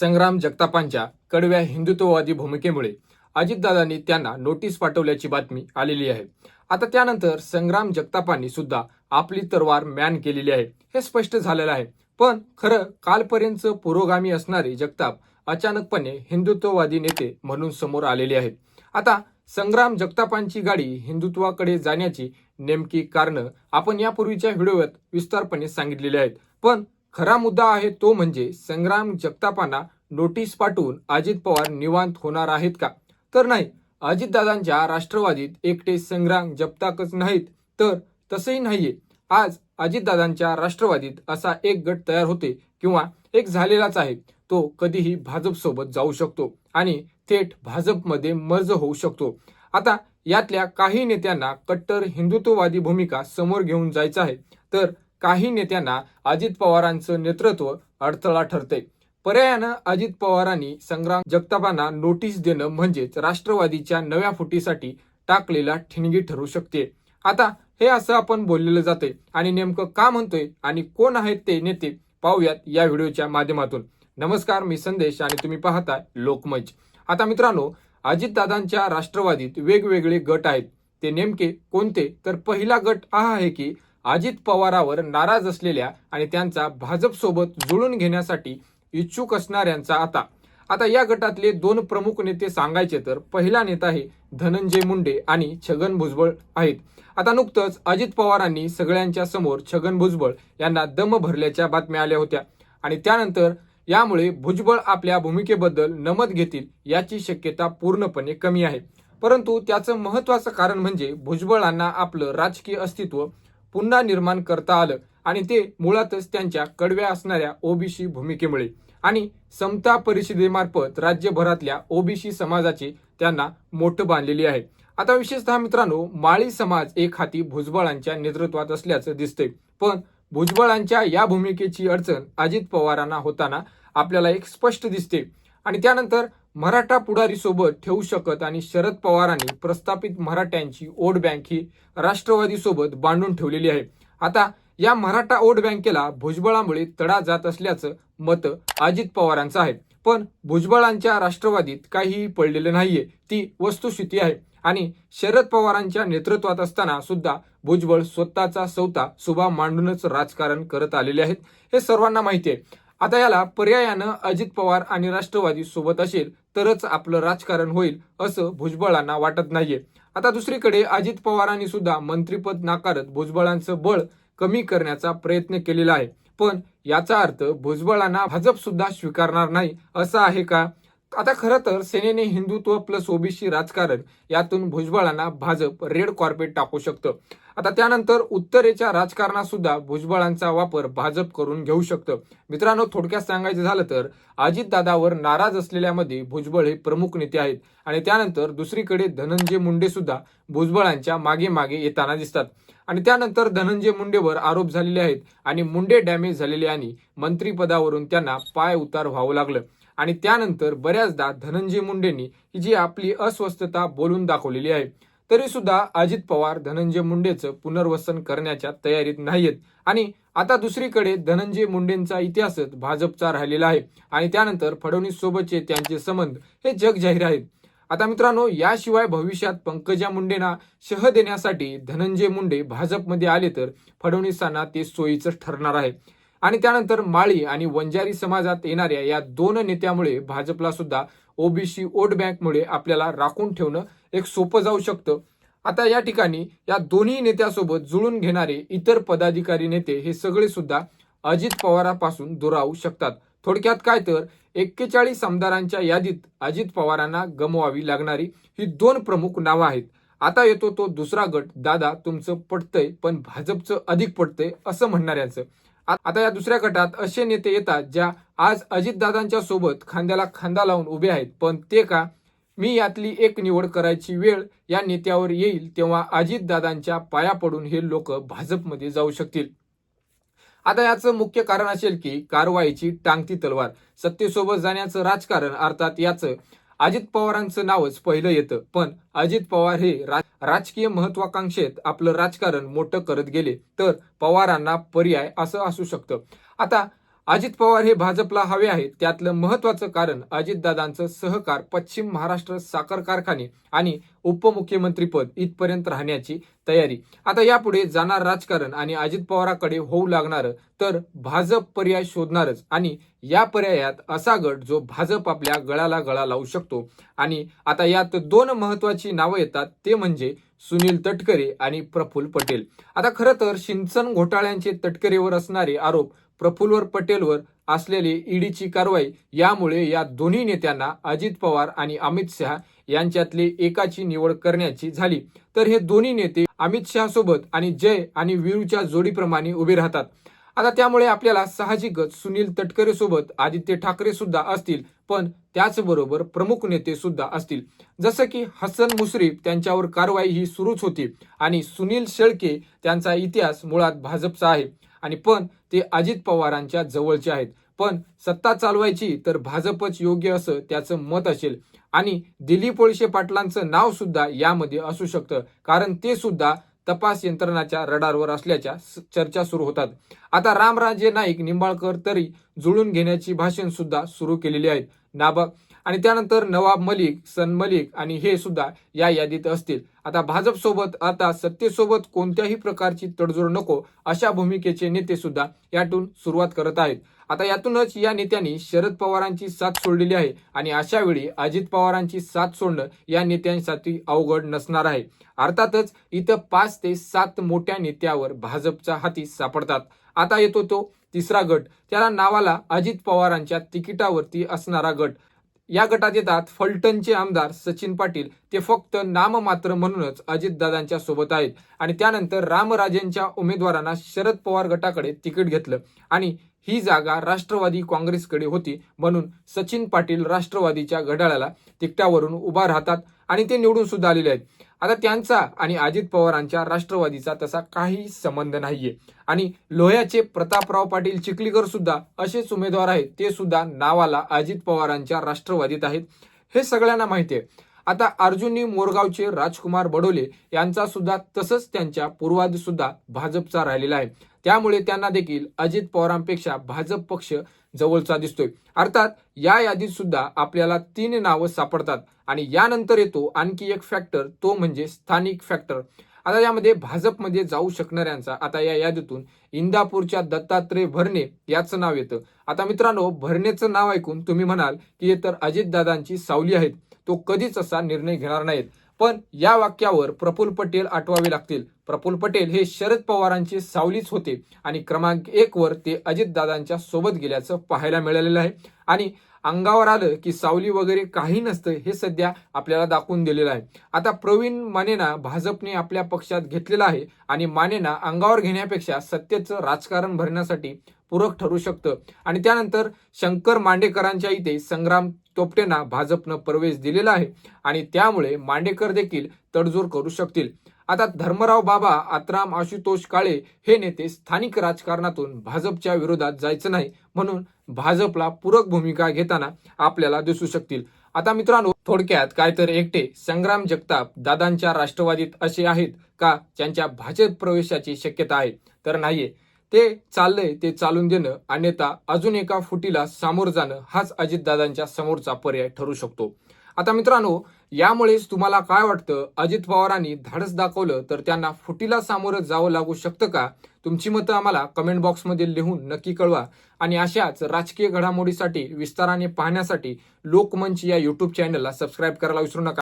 संग्राम जगतापांच्या कडव्या हिंदुत्ववादी भूमिकेमुळे अजितदादांनी त्यांना नोटीस पाठवल्याची बातमी आलेली आहे. आता त्यानंतर संग्राम जगतापांनी सुद्धा आपली तरवार मॅन केलेली आहे हे स्पष्ट झालेलं आहे. पण खरं कालपर्यंत पुरोगामी असणारे जगताप अचानकपणे हिंदुत्ववादी नेते म्हणून समोर आलेले आहेत. आता संग्राम जगतापांची गाडी हिंदुत्वाकडे जाण्याची नेमकी कारणं आपण यापूर्वीच्या व्हिडिओत विस्तारपणे सांगितलेली आहेत. पण खरा मुद्दा आहे तो म्हणजे संग्राम जगतापांना नोटीस पाठवून अजित पवार निवांत होणार आहेत का? तर नाही अजितदादांच्या राष्ट्रवादीत एकटे संग्राम जगताकच नाहीत तर तसंही नाहीये. आज अजितदादांच्या राष्ट्रवादीत असा एक गट तयार होते किंवा एक झालेलाच आहे तो कधीही भाजपसोबत जाऊ शकतो आणि थेट भाजपमध्ये मर्ज होऊ शकतो. आता यातल्या काही नेत्यांना कट्टर हिंदुत्ववादी भूमिका समोर घेऊन जायचं आहे तर काही नेत्यांना अजित पवारांचं नेतृत्व अडथळा ठरते. पर्यायानं अजित पवारांनी संग्राम जगतापांना नोटीस देणं म्हणजेच राष्ट्रवादीच्या नव्या फुटीसाठी टाकलेला ठिणगी ठरू शकते. आता हे असं आपण बोललेलं जाते आणि नेमकं का म्हणतोय आणि कोण आहेत ते नेते पाहूयात या व्हिडिओच्या माध्यमातून. नमस्कार मी संदेश आणि तुम्ही पाहताय लोकमंच आता मित्रांनो अजितदादांच्या राष्ट्रवादीत वेगवेगळे गट आहेत. ते नेमके कोणते? तर पहिला गट हा आहे की अजित पवारावर नाराज असलेल्या आणि त्यांचा भाजपसोबत जुळून घेण्यासाठी इच्छुक असणाऱ्यांचा आता. आता या गटातले दोन प्रमुख नेते सांगायचे तर पहिला नेता आहे धनंजय मुंडे आणि छगन भुजबळ आहेत. आता नुकतंच अजित पवारांनी सगळ्यांच्या समोर छगन भुजबळ यांना दम भरल्याच्या बातम्या आल्या होत्या. आणि त्यानंतर यामुळे भुजबळ आपल्या भूमिकेबद्दल नमत घेतील याची शक्यता पूर्णपणे कमी आहे. परंतु त्याचं महत्वाचं कारण म्हणजे भुजबळांना आपलं राजकीय अस्तित्व पुन्हा निर्माण करता आलं आणि ते मुळातच त्यांच्या कडव्या असणाऱ्या ओबीसी भूमिकेमुळे. आणि समता परिषदेमार्फत राज्यभरातल्या ओबीसी समाजाची त्यांना मोठं बांधलेली आहे. आता विशेषतः मित्रांनो माळी समाज एक हाती भुजबळांच्या नेतृत्वात असल्याचं दिसतंय. पण भुजबळांच्या या भूमिकेची अडचण अजित पवारांना होताना आपल्याला एक स्पष्ट दिसते. आणि त्यानंतर मराठा पुढारी सोबत ठेवू शकत आणि शरद पवारांनी प्रस्थापित मराठ्यांची ओट बँक ही राष्ट्रवादी सोबत बांधून ठेवलेली आहे. आता या मराठा ओट बँकेला भुजबळामुळे तडा जात असल्याचं मत अजित पवारांचं आहे. पण भुजबळांच्या राष्ट्रवादीत काहीही पडलेलं नाहीये. ती वस्तुस्थिती आहे. आणि शरद पवारांच्या नेतृत्वात असताना सुद्धा भुजबळ स्वतःचा सौता सुभा मांडूनच राजकारण करत आलेले आहेत. हे सर्वांना माहिती आहे. आता याला पर्यायानं अजित पवार आणि राष्ट्रवादी सोबत असेल तरच आपलं राजकारण होईल असं भुजबळांना वाटत नाहीये. आता दुसरीकडे अजित पवारांनी सुद्धा मंत्रीपद नाकारत भुजबळांचं बळ कमी करण्याचा प्रयत्न केलेला आहे. पण याचा अर्थ भुजबळांना भाजप सुद्धा स्वीकारणार नाही असं आहे का? आता खरं तर सेनेने हिंदुत्व प्लस ओबीसी राजकारण यातून भुजबळांना भाजप रेड कॉर्पेट टाकू शकतं. आता त्यानंतर उत्तरेच्या राजकारणात सुद्धा भुजबळांचा वापर भाजप करून घेऊ शकतं. मित्रांनो थोडक्यात सांगायचं झालं तर अजितदादावर नाराज असलेल्यामध्ये भुजबळ हे प्रमुख नेते आहेत आणि त्यानंतर दुसरीकडे धनंजय मुंडे सुद्धा भुजबळांच्या मागे मागे येताना दिसतात. आणि त्यानंतर धनंजय मुंडेवर आरोप झालेले आहेत आणि मुंडे डॅमेज झालेले आणि मंत्रीपदावरून त्यांना पाय उतार व्हावं लागलं. आणि त्यानंतर बऱ्याचदा धनंजय मुंडेंनी ही जी आपली अस्वस्थता बोलून दाखवलेली आहे तरी सुद्धा अजित पवार धनंजय मुंडेचं पुनर्वसन करण्याच्या तयारीत नाहीयेत. आणि आता दुसरीकडे धनंजय मुंडेंचा इतिहासच भाजपचा राहिलेला आहे. आणि त्यानंतर फडणवीस सोबतचे त्यांचे संबंध हे जग जाहीर आहेत. आता मित्रांनो याशिवाय भविष्यात पंकजा मुंडेंना शह देण्यासाठी धनंजय मुंडे भाजपमध्ये आले तर फडणवीसांना ते सोयीचं ठरणार आहे. आणि त्यानंतर माळी आणि वंजारी समाजात येणाऱ्या या दोन नेत्यामुळे भाजपला सुद्धा ओबीसी वोट बँकमुळे आपल्याला राखून ठेवणं एक सोपं जाऊ शकतं. आता या ठिकाणी या दोन्ही नेत्यासोबत जुळून घेणारे इतर पदाधिकारी नेते हे सगळे सुद्धा अजित पवारापासून दुरावू शकतात. थोडक्यात काय तर एक्केचाळीस आमदारांच्या यादीत अजित पवारांना गमवावी लागणारी ही दोन प्रमुख नावं आहेत. आता येतो तो दुसरा गट. दादा तुमचं पटतंय पण भाजपचं अधिक पटतंय असं म्हणणाऱ्यांचं. आता या दुसऱ्या गटात असे नेते येतात ज्या आज अजितदादांच्या सोबत खांद्याला खांदा लावून उभे आहेत. पण ते का? मी यातली एक निवड करायची वेळ या नेत्यावर येईल तेव्हा अजितदादांच्या पाया पडून हे लोक भाजपमध्ये जाऊ शकतील. आता याचं मुख्य कारण असेल की कारवाईची टांगती तलवार. सत्तेसोबत जाण्याचं राजकारण अर्थात याचं अजित पवारांचं नावच पहिलं येतं. पण अजित पवार हे राजकीय महत्वाकांक्षेत आपलं राजकारण मोठं करत गेले. तर पवारांना पर्याय असं असू शकतं. आता अजित पवार हे भाजपला हवे आहेत. त्यातलं महत्वाचं कारण अजितदादांचं सहकार पश्चिम महाराष्ट्र साखर कारखाने आणि उपमुख्यमंत्रीपद इथपर्यंत राहण्याची तयारी. आता यापुढे जाणार राजकारण आणि अजित पवाराकडे होऊ लागणार तर भाजप पर्याय शोधणारच आणि या पर्यायात असा गट जो भाजप आपल्या गळाला गळा लावू शकतो. आणि आता यात दोन महत्वाची नावं येतात. ते म्हणजे सुनील तटकरे आणि प्रफुल्ल पटेल. आता खरं तर सिंचन घोटाळ्यांचे तटकरेवर असणारे आरोप प्रफुल्लवर पटेलवर असलेली ईडीची कारवाई यामुळे या दोन्ही नेत्यांना अजित पवार आणि अमित शहा यांच्यातले एकाची निवड करण्याची झाली. तर हे दोन्ही नेते अमित शहा सोबत आणि जय आणि वीरूच्या जोडीप्रमाणे उभे राहतात. आता त्यामुळे आपल्याला साहजिकच सुनील तटकरे सोबत आदित्य ठाकरे सुद्धा असतील पण त्याचबरोबर प्रमुख नेते सुद्धा असतील. जसं की हसन मुश्रीफ त्यांच्यावर कारवाई ही सुरूच होती आणि सुनील शेळके त्यांचा इतिहास मुळात भाजपचा आहे. आणि पण ते अजित पवारांच्या जवळचे आहेत. पण सत्ता चालवायची तर भाजपच योग्य असं त्याचं मत असेल. आणि दिलीप वळसे पाटलांचं नाव सुद्धा यामध्ये असू शकतं. कारण ते सुद्धा तपास यंत्रणाच्या रडारवर असल्याच्या चर्चा सुरू होतात. आता रामराजे नाईक निंबाळकर तरी जुळून घेण्याची भाषण सुद्धा सुरू केलेली आहेत. नाबा आणि त्यानंतर नवाब मलिक सन मलिक आणि हे सुद्धा या यादीत असतील. आता भाजप सोबत आता सत्तेसोबत कोणत्याही प्रकारची तडजोड नको अशा भूमिकेचे नेते सुद्धा यातून सुरुवात करत आहेत. आता यातूनच या नेत्यांनी शरद पवारांची साथ सोडलेली आहे आणि अशा वेळी अजित पवारांची साथ सोडणं या नेत्यांसाठी अवघड नसणार आहे. अर्थातच इथं पाच ते सात मोठ्या नेत्यावर भाजपच्या हाती सापडतात. आता येतो तो तिसरा गट. त्याला नावाला अजित पवारांच्या तिकिटावरती असणारा गट. या गटात येतात फलटणचे आमदार सचिन पाटील. ते फक्त नाममात्र म्हणूनच अजितदादांच्या सोबत आहेत. आणि त्यानंतर रामराजेंच्या उमेदवारांना शरद पवार गटाकडे तिकीट घेतलं. आणि ही जागा राष्ट्रवादी काँग्रेसकडे होती म्हणून सचिन पाटील राष्ट्रवादीच्या घड्याळाला तिकटावरून उभा राहतात. आणि ते निवडून सुद्धा आलेले आहेत. आता त्यांचा आणि अजित पवारांच्या राष्ट्रवादीचा तसा काही संबंध नाहीये. आणि लोह्याचे प्रतापराव पाटील चिखलीकर सुद्धा असेच उमेदवार आहेत ते सुद्धा नावाला अजित पवारांच्या राष्ट्रवादीत आहेत. हे सगळ्यांना माहिती आहे. आता अर्जुनी मोरगावचे राजकुमार बडोले यांचा सुद्धा तसंच त्यांच्या पूर्वाध सुद्धा भाजपचा राहिलेला आहे. त्यामुळे त्यांना देखील अजित पवारांपेक्षा भाजप पक्ष जवळचा दिसतोय. अर्थात या यादीत सुद्धा आपल्याला तीन नावं सापडतात आणि यानंतर येतो आणखी एक फॅक्टर तो म्हणजे स्थानिक फॅक्टर आता यामध्ये भाजपमध्ये जाऊ शकणाऱ्यांचा आता या यादीतून इंदापूरच्या दत्तात्रय भरणे याचं नाव येतं. आता मित्रांनो भरणेचं नाव ऐकून तुम्ही म्हणाल की हे तर अजितदादांची सावली आहेत. तो कधीच असा निर्णय घेणार नाहीत. पण या वाक्यावर प्रफुल पटेल आठवावे लागतील. प्रफुल पटेल हे शरद पवारांची सावलीच होते आणि क्रमांक एक वर ते अजितदादांच्या सोबत गेल्याचं पाहायला मिळालेलं आहे. आणि अंगावर आलं की सावली वगैरे काही नसतं हे सध्या आपल्याला दाखवून दिलेलं आहे. आता प्रवीण मानेना भाजपने आपल्या पक्षात घेतलेला आहे आणि मानेना अंगावर घेण्यापेक्षा सत्तेचं राजकारण भरण्यासाठी पूरक ठरू शकतं. आणि त्यानंतर शंकर मांडेकरांच्या इथे संग्राम तोपटेंना भाजपनं प्रवेश दिलेला आहे. आणि त्यामुळे मांडेकर देखील तडजोड करू शकतील. आता धर्मराव बाबा आत्राम आशुतोष काळे हे नेते स्थानिक राजकारणातून भाजपच्या विरोधात जायचं नाही म्हणून भाजपला पूरक भूमिका घेताना आपल्याला दिसू शकतील. आता मित्रांनो थोडक्यात काय तर एकटे संग्राम जगताप दादांच्या राष्ट्रवादीत असे आहेत का? ज्यांच्या भाजप प्रवेशाची शक्यता आहे. तर नाहीये. ते चाललंय ते चालून देणं अन्यथा अजून एका फुटीला सामोर जाणं हाच अजितदादांच्या समोरचा पर्याय ठरू शकतो. आता मित्रांनो यामुळेच तुम्हाला काय वाटतं? अजित पवारांनी धाडस दाखवलं तर त्यांना फुटीला सामोरं जावं लागू शकतं का? तुमची मतं आम्हाला कमेंट बॉक्समध्ये लिहून नक्की कळवा. आणि अशाच राजकीय घडामोडीसाठी विस्ताराने पाहण्यासाठी लोकमंच या युट्यूब चॅनलला सबस्क्राईब करायला विसरू नका.